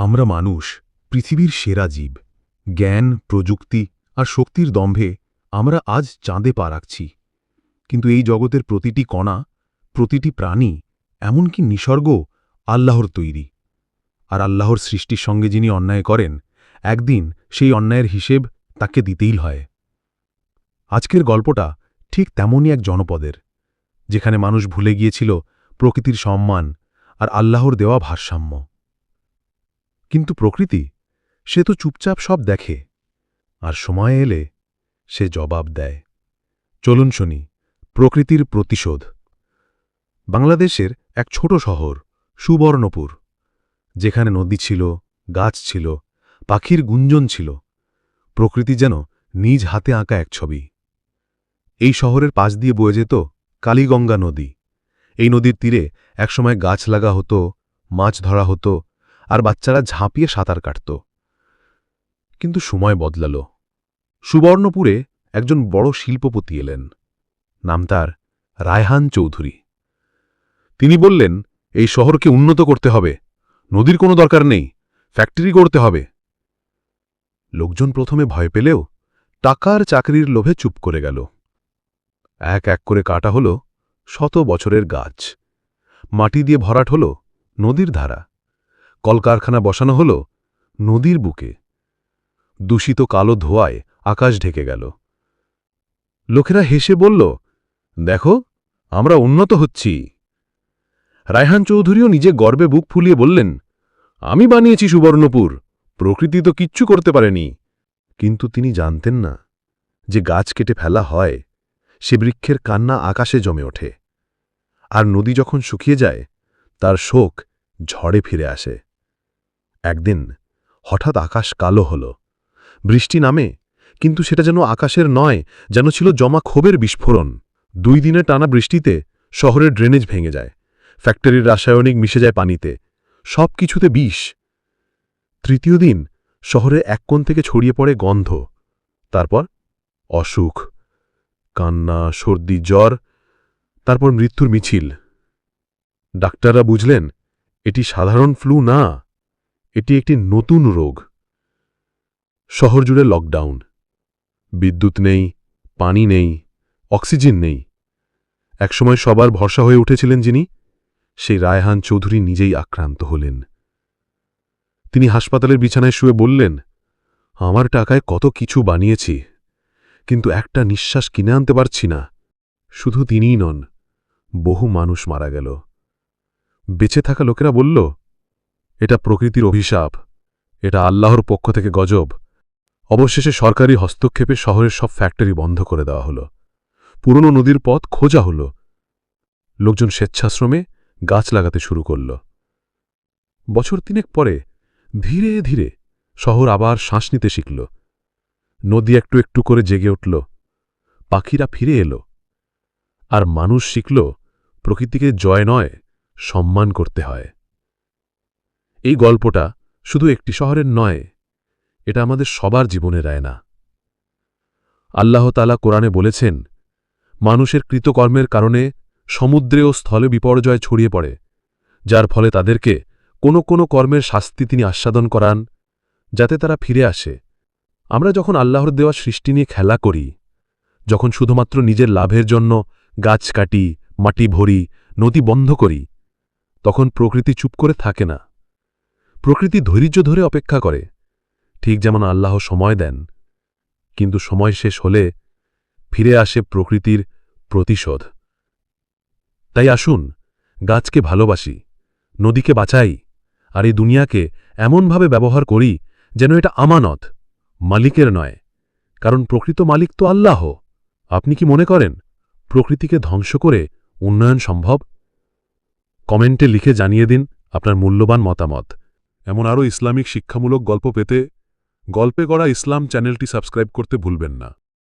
আমরা মানুষ, পৃথিবীর সেরা জীব, জ্ঞান, প্রযুক্তি আর শক্তির দম্ভে আমরা আজ চাঁদে পা রাখছি। কিন্তু এই জগতের প্রতিটি কণা, প্রতিটি প্রাণী এমনকি নিসর্গ আল্লাহর তৈরি। আর আল্লাহর সৃষ্টির সঙ্গে যিনি অন্যায় করেন, একদিন সেই অন্যায়ের হিসেব তাকে দিতেই হয়। আজকের গল্পটা ঠিক তেমনই এক জনপদের, যেখানে মানুষ ভুলে গিয়েছিল প্রকৃতির সম্মান আর আল্লাহর দেওয়া ভারসাম্য। কিন্তু প্রকৃতি, সে তো চুপচাপ সব দেখে। আর সময় এলে সে জবাব দেয়। চলুন শুনি, প্রকৃতির প্রতিশোধ। বাংলাদেশের এক ছোট শহর, সুবর্ণপুর, যেখানে নদী ছিল, গাছ ছিল, পাখির গুঞ্জন ছিল। প্রকৃতি যেন নিজ হাতে আঁকা এক ছবি। এই শহরের পাশ দিয়ে বয়ে যেত কালীগঙ্গা নদী। এই নদীর তীরে একসময় গাছ লাগা হতো, মাছ ধরা হতো আর বাচ্চারা ঝাঁপিয়ে সাঁতার কাটত। কিন্তু সময় বদলাল। সুবর্ণপুরে একজন বড় শিল্পপতি এলেন। নাম তার রায়হান চৌধুরী। তিনি বললেন, এই শহরকে উন্নত করতে হবে। নদীর কোনো দরকার নেই। ফ্যাক্টরি করতে হবে। লোকজন প্রথমে ভয় পেলেও টাকার চাকরির লোভে চুপ করে গেল। এক এক করে কাটা হল শত বছরের গাছ। মাটি দিয়ে ভরাট হল নদীর ধারা। কলকারখানা বসানো হল নদীর বুকে। দূষিত কালো ধোয়ায় আকাশ ঢেকে গেল। লোকেরা হেসে বলল, দেখো, আমরা উন্নত হচ্ছি। রায়হান চৌধুরীও নিজে গর্বে বুক ফুলিয়ে বললেন, আমি বানিয়েছি সুবর্ণপুর, প্রকৃতি তো কিচ্ছু করতে পারেনি। কিন্তু তিনি জানতেন না যে গাছ কেটে ফেলা হয়, সে বৃক্ষের কান্না আকাশে জমে ওঠে। আর নদী যখন শুকিয়ে যায়, তার শোক ঝড়ে ফিরে আসে। একদিন হঠাৎ আকাশ কালো হল। বৃষ্টি নামে, কিন্তু সেটা যেন আকাশের নয়, যেন ছিল জমা ক্ষোভের বিস্ফোরণ। দুই দিনের টানা বৃষ্টিতে শহরের ড্রেনেজ ভেঙে যায় ফ্যাক্টরির রাসায়নিক মিশে যায় পানিতে সব কিছুতে বিষ। তৃতীয় দিন শহরে এক কোণ থেকে ছড়িয়ে পড়ে গন্ধ, তারপর অসুখ, কান্না, সর্দি, জ্বর, তারপর মৃত্যুর মিছিল। ডাক্তাররা বুঝলেন, এটি সাধারণ ফ্লু না। এটি একটি নতুন রোগ। শহর জুড়ে লকডাউন বিদ্যুৎ নেই, পানি নেই অক্সিজেন নেই। একসময় সবার ভরসা হয়ে উঠেছিলেন যিনি, সেই রায়হান চৌধুরী নিজেই আক্রান্ত হলেন। তিনি হাসপাতালের বিছানায় শুয়ে বললেন, আমার টাকায় কত কিছু বানিয়েছি, কিন্তু একটা নিঃশ্বাস কিনে আনতে পারছি না। শুধু তিনিই নন, বহু মানুষ মারা গেল। বেঁচে থাকা লোকেরা বলল এটা প্রকৃতির অভিশাপ। এটা আল্লাহর পক্ষ থেকে গজব। অবশেষে সরকারি হস্তক্ষেপে শহরের সব ফ্যাক্টরি বন্ধ করে দেওয়া হল। পুরনো নদীর পথ খোঁজা হল। লোকজন স্বেচ্ছাশ্রমে গাছ লাগাতে শুরু করল। বছর তিনেক পরে ধীরে ধীরে শহর আবার শ্বাস নিতে শিখল। নদী একটু একটু করে জেগে উঠল। পাখিরা ফিরে এলো। আর মানুষ শিখল, প্রকৃতিকে জয় নয়, সম্মান করতে হয়। এই গল্পটা শুধু একটি শহরের নয়, এটা আমাদের সবার জীবনের আয়না। আল্লাহ তালা কোরআনে বলেছেন, মানুষের কৃতকর্মের কারণে সমুদ্রে ও স্থলে বিপর্যয় ছড়িয়ে পড়ে, যার ফলে তাদেরকে কোনো কোনো কর্মের শাস্তি তিনি আস্বাদন করান, যাতে তারা ফিরে আসে। আমরা যখন আল্লাহর দেওয়া সৃষ্টি নিয়ে খেলা করি, যখন শুধুমাত্র নিজের লাভের জন্য গাছ কাটি, মাটি ভরি, নদী বন্ধ করি, তখন প্রকৃতি চুপ করে থাকে না। প্রকৃতি ধৈর্য ধরে অপেক্ষা করে। ঠিক যেমন আল্লাহ সময় দেন, কিন্তু সময় শেষ হলে ফিরে আসে প্রকৃতির প্রতিশোধ। তাই আসুন, গাছকে ভালোবাসি, নদীকে বাঁচাই, আর এই দুনিয়াকে এমনভাবে ব্যবহার করি যেন এটা আমানত, মালিকের নয়, কারণ প্রকৃত মালিক তো আল্লাহ। আপনি কি মনে করেন, প্রকৃতিকে ধ্বংস করে উন্নয়ন সম্ভব? কমেন্টে লিখে জানিয়ে দিন আপনার মূল্যবান মতামত। এমন আরও ইসলামিক শিক্ষামূলক গল্প পেতে গল্পে গড়া ইসলাম চ্যানেলটি সাবস্ক্রাইব করতে ভুলবেন না।